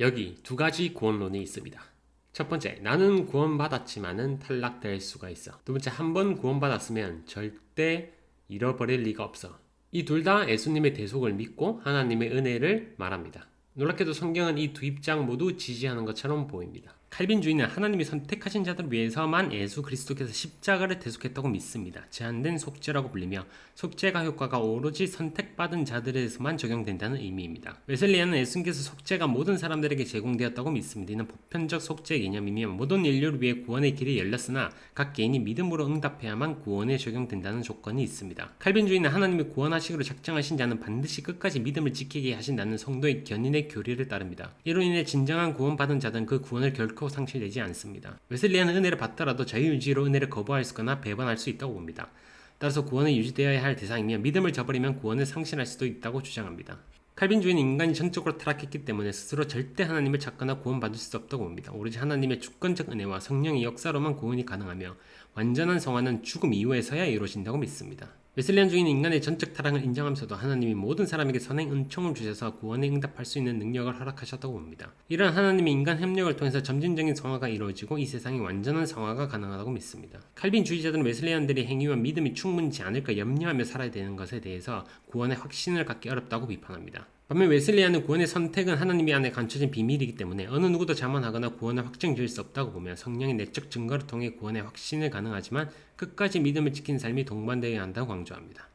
여기 두 가지 구원론이 있습니다. 첫 번째, 나는 구원받았지만은 탈락될 수가 있어. 두 번째, 한 번 구원받았으면 절대 잃어버릴 리가 없어. 이 둘 다 예수님의 대속을 믿고 하나님의 은혜를 말합니다. 놀랍게도 성경은 이 두 입장 모두 지지하는 것처럼 보입니다. 칼빈주의는 하나님이 선택하신 자들을 위해서만 예수 그리스도께서 십자가를 대속했다고 믿습니다. 제한된 속죄라고 불리며 속죄가 효과가 오로지 선택받은 자들에서만 적용된다는 의미입니다. 웨슬리안은 예수님께서 속죄가 모든 사람들에게 제공되었다고 믿습니다. 이는 보편적 속죄 개념이며 모든 인류를 위해 구원의 길이 열렸으나 각 개인이 믿음으로 응답해야만 구원에 적용된다는 조건이 있습니다. 칼빈주의는 하나님이 구원하시기로 작정하신 자는 반드시 끝까지 믿음을 지키게 하신다는 성도의 견인의 교리를 따릅니다. 이로 인해 진정한 구원받은 자들은 그 구원을 결코 상실되지 않습니다. 웨슬리안은 은혜를 받더라도 자유유지로 은혜를 거부할 수거나 배반할 수 있다고 봅니다. 따라서 구원은 유지되어야 할 대상이며 믿음을 저버리면 구원을 상실할 수도 있다고 주장합니다. 칼빈주의는 인간이 전적으로 타락했기 때문에 스스로 절대 하나님을 찾거나 구원받을 수 없다고 봅니다. 오로지 하나님의 주권적 은혜와 성령의 역사로만 구원이 가능하며 완전한 성화는 죽음 이후에서야 이루어진다고 믿습니다. 웨슬리안 주의는 인간의 전적 타락을 인정하면서도 하나님이 모든 사람에게 선행 은총을 주셔서 구원에 응답할 수 있는 능력을 허락하셨다고 봅니다. 이런 하나님의 인간 협력을 통해서 점진적인 성화가 이루어지고 이 세상이 완전한 성화가 가능하다고 믿습니다. 칼빈 주의자들은 웨슬리안들의 행위와 믿음이 충분치 않을까 염려하며 살아야 되는 것에 대해서 구원의 확신을 갖기 어렵다고 비판합니다. 반면 웨슬리안은 구원의 선택은 하나님이 안에 감춰진 비밀이기 때문에 어느 누구도 자만하거나 구원을 확정 지을 수 없다고 보며 성령의 내적 증거를 통해 구원의 확신을 가능하지만 끝까지 믿음을 지키는 삶이 동반되어야 한다고 강조합니다.